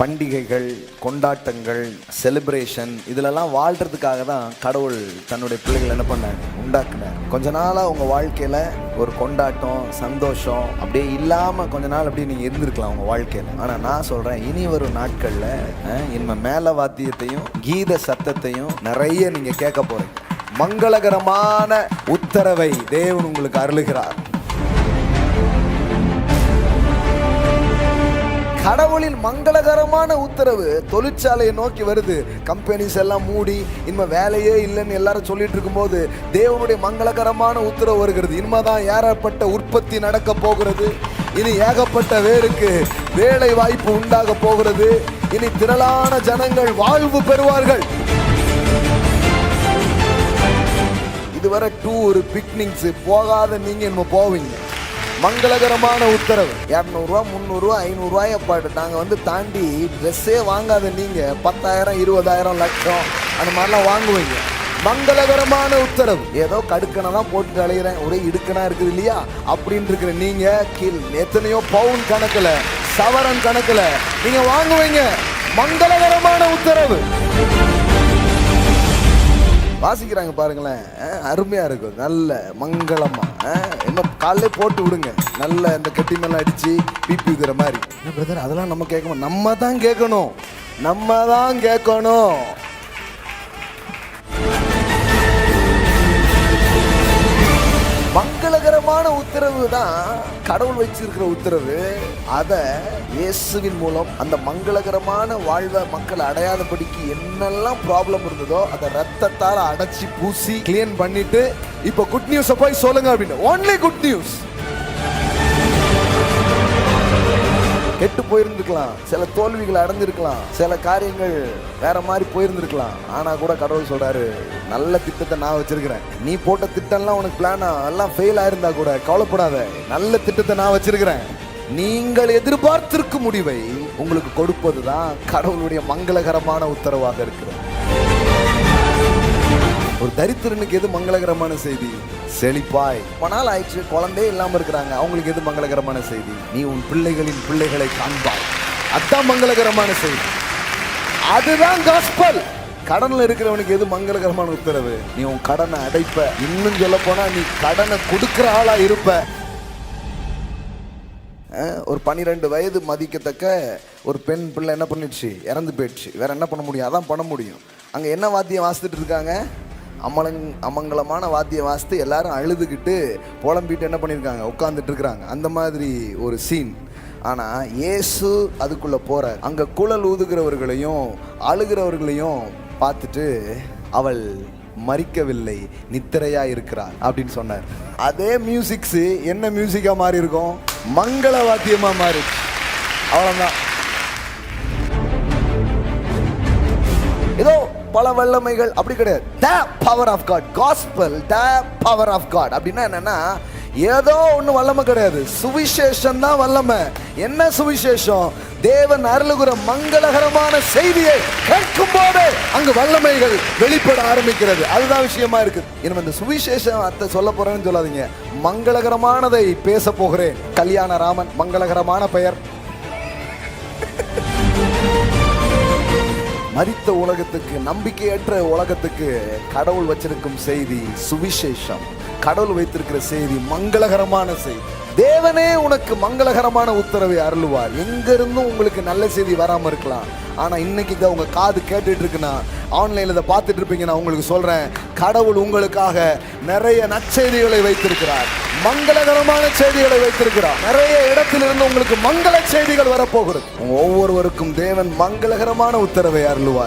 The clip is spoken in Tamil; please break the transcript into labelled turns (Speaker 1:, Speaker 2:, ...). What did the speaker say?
Speaker 1: பண்டிகைகள் கொண்டாட்டங்கள் செலிப்ரேஷன் இதிலெல்லாம் வாழ்கிறதுக்காக தான் கடவுள் தன்னுடைய பிள்ளைகள் என்ன பண்ணாங்க உண்டாக்குனார். கொஞ்ச நாளாக உங்கள் வாழ்க்கையில் ஒரு கொண்டாட்டம் சந்தோஷம் அப்படியே இல்லாமல் கொஞ்ச நாள் அப்படியே நீங்கள் இருந்திருக்கலாம் உங்கள் வாழ்க்கையில். ஆனால் நான் சொல்கிறேன் இனி வரும் நாட்களில் இனிமே மேல வாத்தியத்தையும் கீத சத்தத்தையும் நிறைய நீங்கள் கேட்க போகிறீங்க மங்களகரமான உத்தரவை தேவன் உங்களுக்கு அருளுகிறார். கடவுளின் மங்களகரமான உத்தரவு தொழிற்சாலையை நோக்கி வருது. கம்பெனிஸ் எல்லாம் மூடி இனிமே வேலையே இல்லைன்னு எல்லாரும் சொல்லிட்டு இருக்கும்போது தேவனுடைய மங்களகரமான உத்தரவு வருகிறது. இனிமேதான் ஏறப்பட்ட உற்பத்தி நடக்க போகிறது. இனி ஏகப்பட்ட வேருக்கு வேலை வாய்ப்பு உண்டாக போகிறது. இனி திரளான ஜனங்கள் வாழ்வு பெறுவார்கள். இதுவரை டூர் பிக்னிக்ஸ் போகாத நீங்க என்ன போவீங்க. மங்களகரமான உத்தரவு. இரநூறுவா முந்நூறுரூவா ஐநூறுரூவாயை பாட்டு நாங்கள் வந்து தாண்டி ட்ரெஸ்ஸே வாங்காத நீங்கள் பத்தாயிரம் இருபதாயிரம் லட்சம் அந்த மாதிரிலாம் வாங்குவீங்க. மங்களகரமான உத்தரவு. ஏதோ கடுக்கனை தான் போட்டு அலைகிறேன் ஒரே இடுக்கனா இருக்குது இல்லையா? அப்படின்னு இருக்கிற நீங்க கீழ் எத்தனையோ பவுன் கணக்கில் சவரன் கணக்கில் நீங்க வாங்குவீங்க. மங்களகரமான உத்தரவு. வாசிக்கிறாங்க பாருங்களேன். அருமையாக இருக்கும். நல்ல மங்களமாக அஹ், என்ன காலையிலே போட்டு விடுங்க. நல்ல இந்த கெட்டி மேல அடித்து பிபி இருக்கிற மாதிரி. என்ன பிரதர் அதெல்லாம் நம்ம கேட்கணும். நம்ம தான் கேட்கணும். நம்ம தான் கேட்கணும். மங்களகரமான உத்தரவு தான் கடவுள் வச்சிருக்கிற உத்தரவு. அதை இயேசுவின் மூலம் அந்த மங்களகரமான வாழ்வை மக்கள் அடையாதபடிக்கு என்னெல்லாம் ப்ராப்ளம் இருந்ததோ அதை ரத்தத்தால் அடைச்சி பூசி கிளீன் பண்ணிட்டு இப்போ குட் நியூஸை போய் சொல்லுங்க அப்படின்னு. ஒன்லி குட் நியூஸ் கெட்டு போயிருந்துருக்கலாம். சில தோல்விகள் அடைஞ்சிருக்கலாம் சில காரியங்கள் வேற மாதிரி போயிருந்துருக்கலாம். ஆனா கூட கடவுள் சொல்றாரு நல்ல திட்டத்தை நான் வச்சிருக்கிறேன். நீ போட்ட திட்டம்லாம் உனக்கு பிளானா எல்லாம் ஃபெயில் ஆயிருந்தா கூட கவலைப்படாத. நல்ல திட்டத்தை நான் வச்சிருக்கிறேன். நீங்கள் எதிர்பார்த்திருக்கும் முடிவை உங்களுக்கு கொடுப்பதுதான் கடவுளுடைய மங்களகரமான உத்தரவாக இருக்கிறது. ஒரு தரித்திரனுக்கு எது மங்களகரமான செய்தி? செழிப்பாய். பணால் நாள் ஆயிடுச்சு குழந்தையே இல்லாம இருக்கிறாங்க. அவங்களுக்கு எது மங்களகரமான செய்தி? நீ உன் பிள்ளைகளின் பிள்ளைகளை காண்பாய். அதான் மங்களகரமான செய்தி. அதுதான் காஸ்பல் கடனில் இருக்கிறவனுக்கு எது மங்களகரமான உத்தரவு? நீ உன் கடனை அடைப்ப. இன்னும் சொல்ல போனா நீ கடனை கொடுக்கிற ஆளா இருப்ப. ஒரு பன்னிரெண்டு வயது மதிக்கத்தக்க ஒரு பெண் பிள்ளை என்ன பண்ணிடுச்சு? இறந்து போயிடுச்சு. வேற என்ன பண்ண முடியும்? அதான் பண்ண முடியும். அங்கே என்ன வாத்தியம் வாசித்துட்டு இருக்காங்க? அமலங் அமங்கலமான வாத்தியம் வாசித்து எல்லாரும் அழுதுகிட்டு புலம்பிட்டு என்ன பண்ணியிருக்காங்க உட்காந்துட்டு இருக்கிறாங்க. அந்த மாதிரி ஒரு சீன் ஆனால் இயேசு அதுக்குள்ளே போகிற அங்கே குழல் ஊதுகிறவர்களையும் அழுகிறவர்களையும் பார்த்துட்டு அவள் மறிக்கவில்லை நித்திரையா இருக்கிறார் அப்படின்னு சொன்னார். அதே மியூசிக்ஸ் என்ன மியூசிக்கா மாறி இருக்கும் மங்கள வாத்தியமா மாறிடுச்சு. அவ்வளவுதான். ஏதோ பல வல்லமைகள் அப்படி கிடையாது. The power of God gospel the power of God அப்படின்னா என்னன்னா ஏதோ ஒன்றும் வல்லமை கிடையாது. சுவிசேஷம் தான் வல்லமை. என்ன சுவிசேஷம்? தேவன் அருளுகிற மங்களகரமான செய்தியை கேட்கும் போது அங்கு வல்லமைகள் வெளிப்பட ஆரம்பிக்கிறது. அதுதான் விஷயமா இருக்கு. இனிமே இந்த சுவிசேஷம் அத்தை சொல்ல போறேன்னு சொல்லாதீங்க. மங்களகரமானதை பேச போகிறேன். கல்யாண ராமன் மங்களகரமான பெயர். மறித்த உலகத்துக்கு நம்பிக்கையற்ற உலகத்துக்கு கடவுள் வச்சிருக்கும் செய்தி சுவிசேஷம். கடவுள் வைத்திருக்கிற செய்தி மங்களகரமான செய்தி. தேவனே உனக்கு மங்களகரமான உத்தரவை அருளுவார். எங்க இருந்தும் உங்களுக்கு நல்ல செய்தி வராம இருக்கலாம். ஆனால் இன்னைக்கு இதை உங்கள் காது கேட்டுட்டு இருக்குன்னா ஆன்லைனில் இதை பார்த்துட்டு இருப்பீங்க நான் உங்களுக்கு சொல்கிறேன் கடவுள் உங்களுக்காக நிறைய நற்செய்திகளை வைத்திருக்கிறார். மங்களகரமான செய்திகளை வைத்திருக்கிறார். நிறைய இடத்திலிருந்து உங்களுக்கு மங்கள செய்திகள் வரப்போகிறது. ஒவ்வொருவருக்கும் தேவன் மங்களகரமான உத்தரவை அருளுவார்.